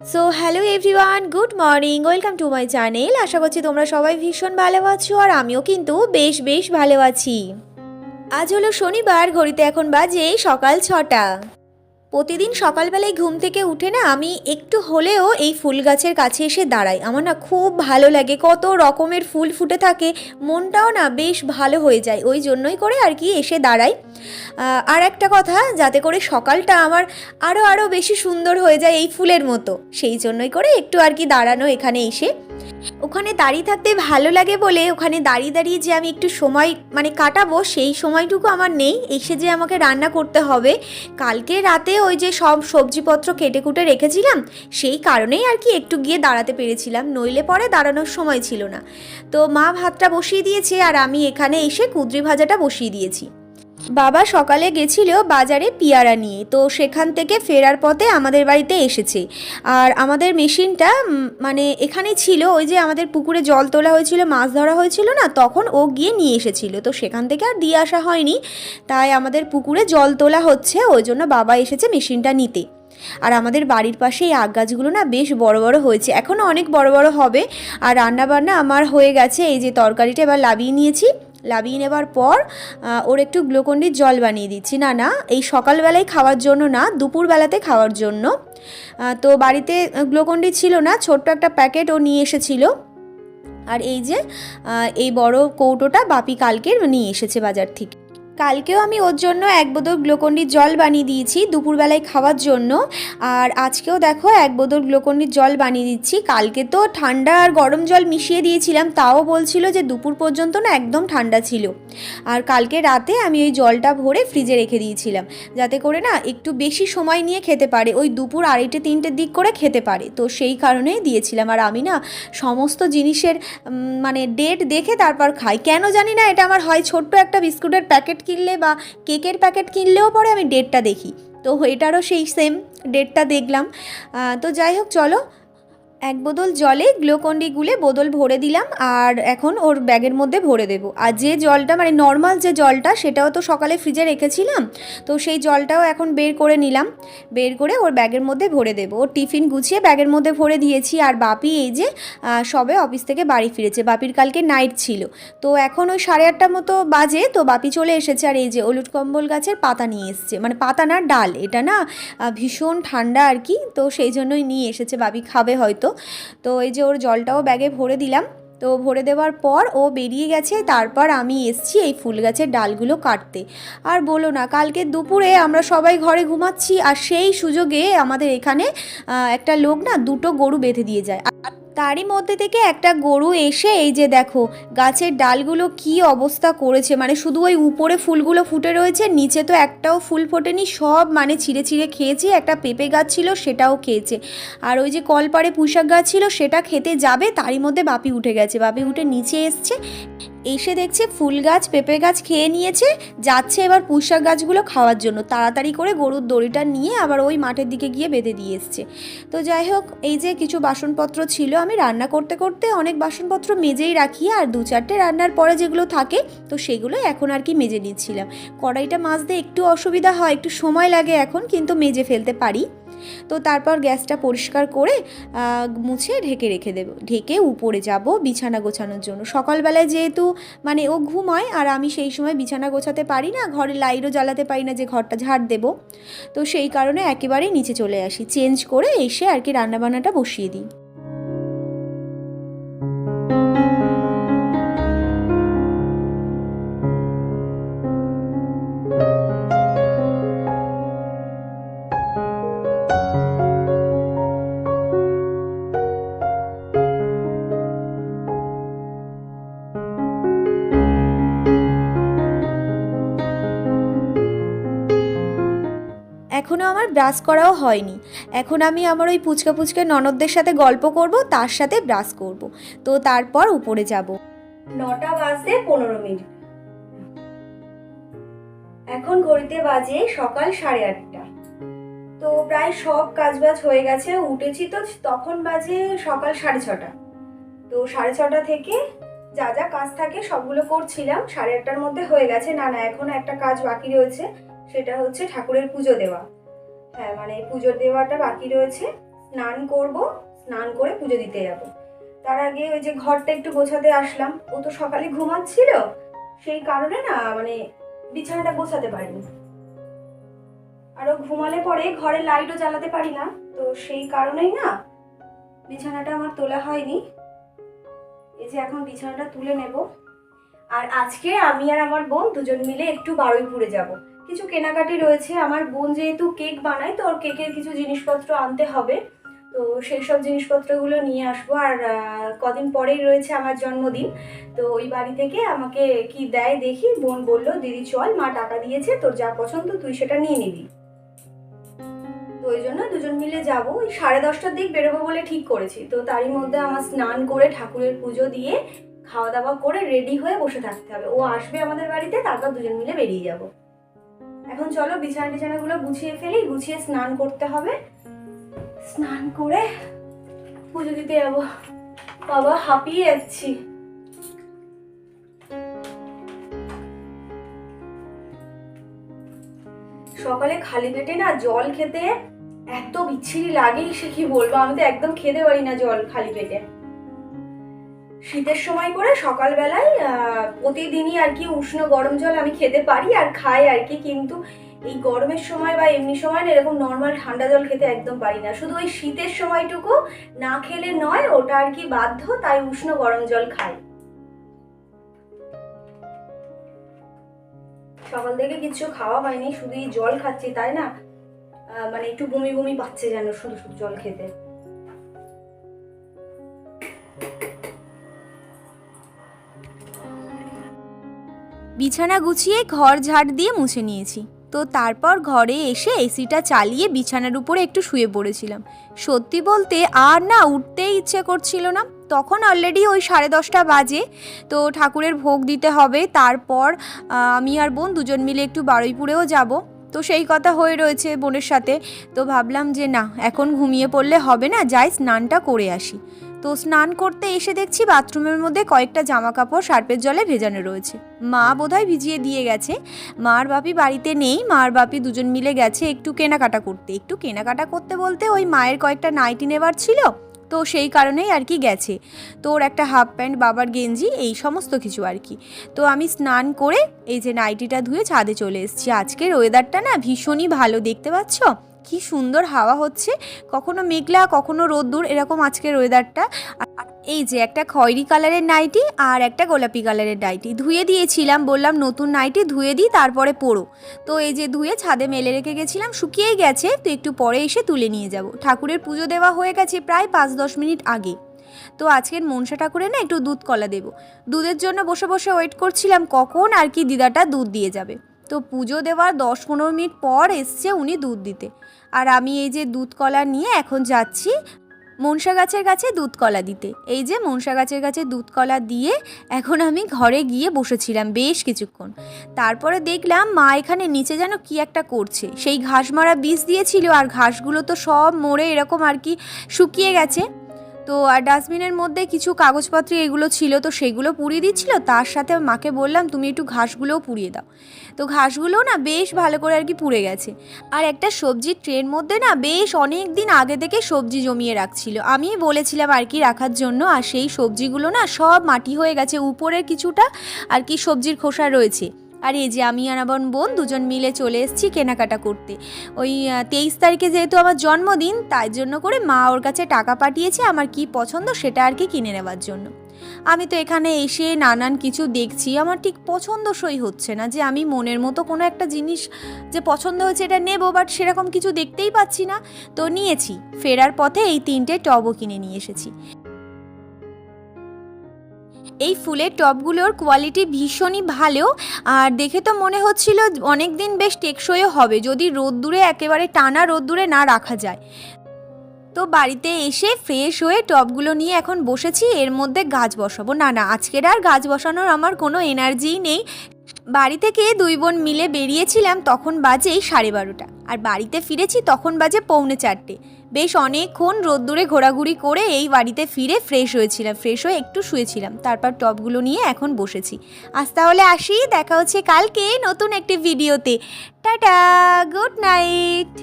So hello everyone good morning welcome to my channel আশা করছি তোমরা সবাই ভীষণ ভালো আছো আর আমিও কিন্তু বেশ বেশ ভালো আছি। আজ হলো শনিবার, ঘড়িতে এখন বাজে সকাল ছটা। প্রতিদিন সকালবেলায় ঘুম থেকে উঠে না আমি একটু হলেও এই ফুল গাছের কাছে এসে দাঁড়াই। আমার না খুব ভালো লাগে, কত রকমের ফুল ফুটে থাকে, মনটাও না বেশ ভালো হয়ে যায়, ওই জন্যই করে আর কি এসে দাঁড়াই। আর একটা কথা, যাতে করে সকালটা আমার আরও আরও বেশি সুন্দর হয়ে যায় এই ফুলের মতো, সেই জন্যই করে একটু আর কি দাঁড়ানো এখানে এসে। ওখানে দাঁড়িয়ে থাকতে ভালো লাগে বলে ওখানে দাঁড়িয়ে দাঁড়িয়ে যে আমি একটু সময় মানে কাটাবো সেই সময়টুকু আমার নেই। এসে যে আমাকে রান্না করতে হবে। কালকে রাতে ওই যে সব সবজিপত্র কেটে কুটে রেখেছিলাম, সেই কারণেই আর কি একটু গিয়ে দাঁড়াতে পেরেছিলাম। নইলে পরে দাঁড়ানোর সময় ছিল না। তো মা ভাতটা বসিয়ে দিয়েছে আর আমি এখানে এসে কুদ্রি ভাজাটা বসিয়ে দিয়েছি। বাবা সকালে গেছিল বাজারে পিয়ারা নিয়ে, তো সেখান থেকে ফেরার পথে আমাদের বাড়িতে এসেছে। আর আমাদের মেশিনটা মানে এখানে ছিল ওই যে আমাদের পুকুরে জল তোলা হয়েছিল, মাছ ধরা হয়েছিল না, তখন ও গিয়ে নিয়ে এসেছিল। তো সেখান থেকে আর দিয়ে আসা হয়নি, তাই আমাদের পুকুরে জল তোলা হচ্ছে, ওই জন্য বাবা এসেছে মেশিনটা নিতে। আর আমাদের বাড়ির পাশে এই আগ গাছগুলো না বেশ বড় বড় হয়েছে এখনও অনেক বড় বড় হবে। আর রান্না বান্না আমার হয়ে গেছে, এই যে তরকারিটা এবার লাবিয়ে নিয়েছি। লাবিয়ে নেবার পর ওর একটু গ্লুকন্ডির জল বানিয়ে দিচ্ছি। না না, এই সকালবেলায় খাওয়ার জন্য না, দুপুরবেলাতে খাওয়ার জন্য। তো বাড়িতে গ্লুকন্ডি ছিল না, ছোট্ট একটা প্যাকেট ও নিয়ে এসেছিল। আর এই যে এই বড় কৌটোটা বাপি কালকের নিয়ে এসেছে বাজার থেকে। কালকেও আমি ওর জন্য এক বোতল গ্লুকন্ডির জল বানিয়ে দিয়েছি দুপুরবেলায় খাওয়ার জন্য। আর আজকেও দেখো এক বোতল গ্লুকন্ডির জল বানিয়ে দিচ্ছি। কালকে তো ঠান্ডা আর গরম জল মিশিয়ে দিয়েছিলাম, তাও বলছিল যে দুপুর পর্যন্ত না একদম ঠান্ডা ছিল। আর কালকে রাতে আমি ওই জলটা ভরে ফ্রিজে রেখে দিয়েছিলাম, যাতে করে না একটু বেশি সময় নিয়ে খেতে পারে, ওই দুপুর আড়াইটে তিনটের দিক করে খেতে পারে। তো সেই কারণেই দিয়েছিলাম। আর আমি না সমস্ত জিনিসের মানে ডেট দেখে তারপর খাই। কেন জানি না এটা আমার হয় ছোট্ট একটা বিস্কুটের প্যাকেট কিনলে বা কেকের প্যাকেট কিনলেও পরে আমি ডেটটা দেখি। তো এটারও সেই সেম ডেটটা দেখলাম। তো যাই হোক, চলো এক বোতল জলে গ্লুকন্ডি গুলে বোতল ভরে দিলাম আর এখন ওর ব্যাগের মধ্যে ভরে দেবো। আর যে জলটা মানে নর্মাল যে জলটা, সেটাও তো সকালে ফ্রিজে রেখেছিলাম, তো সেই জলটাও এখন বের করে নিলাম। বের করে ওর ব্যাগের মধ্যে ভরে দেবো। ওর টিফিন গুছিয়ে ব্যাগের মধ্যে ভরে দিয়েছি। আর বাপি এই যে সবে অফিস থেকে বাড়ি ফিরেছে। বাপির কালকে নাইট ছিল। তো এখন ওই সাড়ে আটটার মতো বাজে, তো বাপি চলে এসেছে। আর এই যে হলুদ কম্বল গাছের পাতা নিয়ে এসছে। মানে পাতা না, ডাল। এটা না ভীষণ ঠান্ডা আর কি। তো সেই জন্যই নিয়ে এসেছে। বাপি খাবে হয়তো। তো এই যে ওর জলটাও ব্যাগে ভরে দিলাম। তো ভরে দেওয়ার পর ও বেরিয়ে গেছে, তারপর আমি এসছি এই ফুল গাছের ডালগুলো কাটতে। আর বলো না, কালকে দুপুরে আমরা সবাই ঘরে ঘুমাচ্ছি, আর সেই সুযোগে আমাদের এখানে একটা লোক না দুটো গরু বেঁধে দিয়ে যায়। তারই মধ্যে থেকে একটা গরু এসে এই যে দেখো, গাছের ডালগুলো কি অবস্থা করেছে। মানে শুধু ওই উপরে ফুলগুলো ফুটে রয়েছে, নিচে তো একটাও ফুল ফোটেনি, সব মানে ছিঁড়ে ছিঁড়ে খেয়েছে। একটা পেঁপে গাছ ছিল, সেটাও খেয়েছে। আর ওই যে কলপাড়ে পুঁশাক গাছ ছিল, সেটা খেতে যাবে, তারই মধ্যে বাপি উঠে গেছে। বাপি উঠে নিচে এসছে এসে দেখছে ফুল গাছ, পেঁপে গাছ খেয়ে নিয়েছে, যাচ্ছে এবার পুঁইশাক গাছগুলো খাওয়ার জন্য। তাড়াতাড়ি করে গরুর দড়িটা নিয়ে আবার ওই মাঠের দিকে গিয়ে বেঁধে দিয়ে এসছে। তো যাই হোক, এই যে কিছু বাসনপত্র ছিল, আমি রান্না করতে করতে অনেক বাসনপত্র মেজেই রাখি আর দু চারটে রান্নার পরে যেগুলো থাকে, তো সেগুলো এখন আর কি মেজে নিচ্ছিলাম। কড়াইটা মাজতে একটু অসুবিধা হয়, একটু সময় লাগে এখন, কিন্তু মেজে ফেলতে পারি। তো তারপর গ্যাসটা পরিষ্কার করে মুছে ঢেকে রেখে দেবো, ঢেকে উপরে যাব বিছানা গোছানোর জন্য। সকালবেলায় যেহেতু মানে ও ঘুমায় আর আমি সেই সময় বিছানা গোছাতে পারি না, ঘরে লাইটও জ্বালাতে পারি না যে ঘরটা ঝাড় দেব, তো সেই কারণে একেবারেই নিচে চলে আসি। চেঞ্জ করে এসে আর কি রান্নাবান্নাটা বসিয়ে দিই। এখনও আমার ব্রাশ করাও হয়নি। এখন আমি আমার ওই পুচকা পুচকে ননদদের সাথে গল্প করব, তার সাথে ব্রাশ করব। তো তারপর উপরে যাব। নটা বাজতে পনেরো মিনিট। এখন ঘড়িতে বাজে সকাল সাড়ে আটটা। তো প্রায় সব কাজবাজ হয়ে গেছে, উঠেছি তো তখন বাজে সকাল সাড়ে ছটা। তো সাড়ে ছটা থেকে যা যা কাজ থাকে সবগুলো করছিলাম, সাড়ে আটটার মধ্যে হয়ে গেছে। না না, এখনও একটা কাজ বাকি রয়েছে, সেটা হচ্ছে ঠাকুরের পুজো দেওয়া। হ্যাঁ মানে পুজোর দেওয়াটা বাকি রয়েছে। স্নান করব, স্নান করে পুজো দিতে যাব। তার আগে ওই যে ঘরটা একটু গোছাতে আসলাম। ও তো সকালে ঘুমাচ্ছিল, সেই কারণে না মানে বিছানাটা গোছাতে পারিনি। আর ও ঘুমালে পরে ঘরে লাইটও জ্বালাতে পারি না, তো সেই কারণেই না বিছানাটা আমার তোলা হয়নি। এই যে এখন বিছানাটা তুলে নেব। আর আজকে আমি আর আমার বোন দুজন মিলে একটু বারুইপুরে যাব। কিছু কেনাকাটি রয়েছে। আমার বোন যেহেতু কেক বানায়, তো ওর কেকের কিছু জিনিসপত্র আনতে হবে। তো সেই সব জিনিসপত্রগুলো নিয়ে আসব। আর কদিন পরেই রয়েছে আমার জন্মদিন। তো ওই বাড়ি থেকে আমাকে কি দেয় দেখি। বোন বলল, দিদি, চল, মা টাকা দিয়েছে, তোর যা পছন্দ তুই সেটা নিয়ে নিবি। তো ওই জন্য দুজন মিলে যাব। ওই সাড়ে দশটার দিক বেরোবো বলে ঠিক করেছি। তো তারই মধ্যে আমার স্নান করে ঠাকুরের পুজো দিয়ে খাওয়া দাওয়া করে রেডি হয়ে বসে থাকতে হবে। ও আসবে আমাদের বাড়িতে, তারপর দুজন মিলে বেরিয়ে যাব। এখন চলো বিছানা টিছানাগুলো গুছিয়ে ফেলি, গুছিয়ে স্নান করতে হবে। স্নান করে পুজো দিতে যাব। বাবা, হাঁপিয়ে যাচ্ছি। সকালে খালি পেটে না জল খেতে এত বিচ্ছিরি লাগে, সে কি বলব? আমি তো একদম খেতে পারি না জল খালি পেটে। শীতের সময় করে সকালবেলায় প্রতিদিনই আর কি উষ্ণ গরম জল আমি খেতে পারি আর খাই আর কি, কিন্তু এই গরমের সময় বা এমনি সময় না এরকম নর্মাল ঠান্ডা জল খেতে একদম পারি না। শুধু ওই শীতের সময়টুকু না খেলে নয়, ওটা আর কি বাধ্য, তাই উষ্ণ গরম জল খাই। সকাল থেকে কিচ্ছু খাওয়া হয়নি শুধু জল খাচ্ছি, তাই না? মানে একটু বমি বমি পাচ্ছে যেন শুধু শুধু জল খেতে। বিছানা গুছিয়ে ঘর ঝাড় দিয়ে মুছে নিয়েছি। তো তারপর ঘরে এসে এসিটা চালিয়ে বিছানার উপরে একটু শুয়ে পড়েছিলাম। সত্যি বলতে আর না উঠতেই ইচ্ছে করছিল না। তখন অলরেডি ওই সাড়ে দশটা বাজে। তো ঠাকুরের ভোগ দিতে হবে। তারপর আমি আর বোন দুজন মিলে একটু বারুইপুরেও যাব। তো সেই কথা হয়ে রয়েছে বোনের সাথে। তো ভাবলাম যে না, এখন ঘুমিয়ে পড়লে হবে না। যাই স্নানটা করে আসি। তো স্নান করতে এসে দেখছি বাথরুমের মধ্যে কয়েকটা জামা কাপড় সার্পের জলে ভেজানো রয়েছে। মা বোধহয় ভিজিয়ে দিয়ে গেছে। মার বাপি বাড়িতে নেই, মার বাপি দুজন মিলে গেছে একটু কেনাকাটা করতে। একটু কেনাকাটা করতে বলতে ওই মায়ের কয়েকটা নাইটি নেবার ছিল, তো সেই কারণেই আর কি গেছে। তো ওর একটা হাফ প্যান্ট, বাবার গেঞ্জি, এই সমস্ত কিছু আর কি। তো আমি স্নান করে এই যে নাইটিটা ধুয়ে ছাদে চলে এসেছি। আজকের ওয়েদারটা না ভীষণই ভালো, দেখতে পাচ্ছ? কি সুন্দর হাওয়া হচ্ছে। কখনো মেঘলা, কখনো রোদ্দুর, এরকম আজকের ওয়েদারটা এই যে একটা খয়েরি কালারের নাইটি আর একটা গোলাপি কালারের নাইটি ধুয়ে দিয়েছিলাম, বললাম নতুন নাইটি ধুয়ে দিই, তারপরে পরো তো এই যে ধুয়ে ছাদে মেলে রেখে গেছিলাম, শুকিয়েই গেছে, তো একটু পরে এসে তুলে নিয়ে যাব। ঠাকুরের পুজো দেওয়া হয়ে গেছে প্রায় পাঁচ দশ মিনিট আগে। তো আজকের মনসা ঠাকুরে না একটু দুধ কলা দেবো। দুধের জন্য বসে বসে ওয়েট করছিলাম, কখন আর কি দিদাটা দুধ দিয়ে যাবে। তো পুজো দেওয়ার দশ পনেরো মিনিট পর এসছে উনি দুধ দিতে। আর আমি এই যে দুধ কলা নিয়ে এখন যাচ্ছি মনসা গাছের কাছে দুধ কলা দিতে। এই যে মনসা গাছের কাছে দুধ কলা দিয়ে এখন আমি ঘরে গিয়ে বসেছিলাম বেশ কিছুক্ষণ। তারপরে দেখলাম মা এখানে নিচে যেন কি একটা করছে। সেই ঘাস মারা বীজ দিয়েছিল আর ঘাসগুলো তো সব মরে এরকম আর কি শুকিয়ে গেছে। তো আর ডাস্টবিনের মধ্যে কিছু কাগজপত্র এগুলো ছিল, তো সেগুলো পুড়িয়ে দিচ্ছিল। তার সাথে মাকে বললাম, তুমি একটু ঘাসগুলোও পুড়িয়ে দাও। তো ঘাসগুলোও না বেশ ভালো করে আর কি পুড়ে গেছে। আর একটা সবজির ট্রের মধ্যে না বেশ অনেক দিন আগে থেকে সবজি জমিয়ে রাখছিল। আমি বলেছিলাম আর কি রাখার জন্য, আর সেই সবজিগুলো না সব মাটি হয়ে গেছে উপরের কিছুটা আর কি সবজির খোসা রয়েছে। আর এই যে আমি আর আমার বোন দুজন মিলে চলে এসেছি কেনাকাটা করতে। ওই তেইশ তারিখে যেহেতু আমার জন্মদিন, তাই জন্য করে মা ওর কাছে টাকা পাঠিয়েছে আমার কি পছন্দ সেটা আর কি কিনে নেওয়ার জন্য। আমি তো এখানে এসে নানান কিছু দেখছি, আমার ঠিক পছন্দসই হচ্ছে না যে আমি মনের মতো কোনো একটা জিনিস যে পছন্দ হয়েছে এটা নেব বাট সেরকম কিছু দেখতেই পাচ্ছি না। তো নিয়েছি, ফেরার পথে এই তিনটে টবও কিনে নিয়ে এসেছি। এই ফুলের টবগুলোর কোয়ালিটি ভীষণই ভালো। আর দেখে তো মনে হচ্ছিল অনেক দিন বেশ টেকসইও হবে, যদি রোদ্দুরে একেবারে টানা রোদ্দুরে না রাখা যায়। তো বাড়িতে এসে ফ্রেশ হয়ে টবগুলো নিয়ে এখন বসেছি, এর মধ্যে গাছ বসাবো। না না, আজকের আর গাছ বসানোর আমার কোনো এনার্জিই নেই। বাড়ি থেকে দুই বোন মিলে বেরিয়েছিলাম, তখন বাজে সাড়ে বারোটা। আর বাড়িতে ফিরেছি, তখন বাজে পৌনে চারটে। বেশ অনেকক্ষণ রোদ্দুরে ঘোরাঘুরি করে এই বাড়িতে ফিরে ফ্রেশ হয়েছিলাম ফ্রেশ হয়ে একটু শুয়েছিলাম। তারপর টপগুলো নিয়ে এখন বসেছি। আজ তাহলে আসি, দেখা হচ্ছে কালকে নতুন একটি ভিডিওতে টাটা গুড নাইট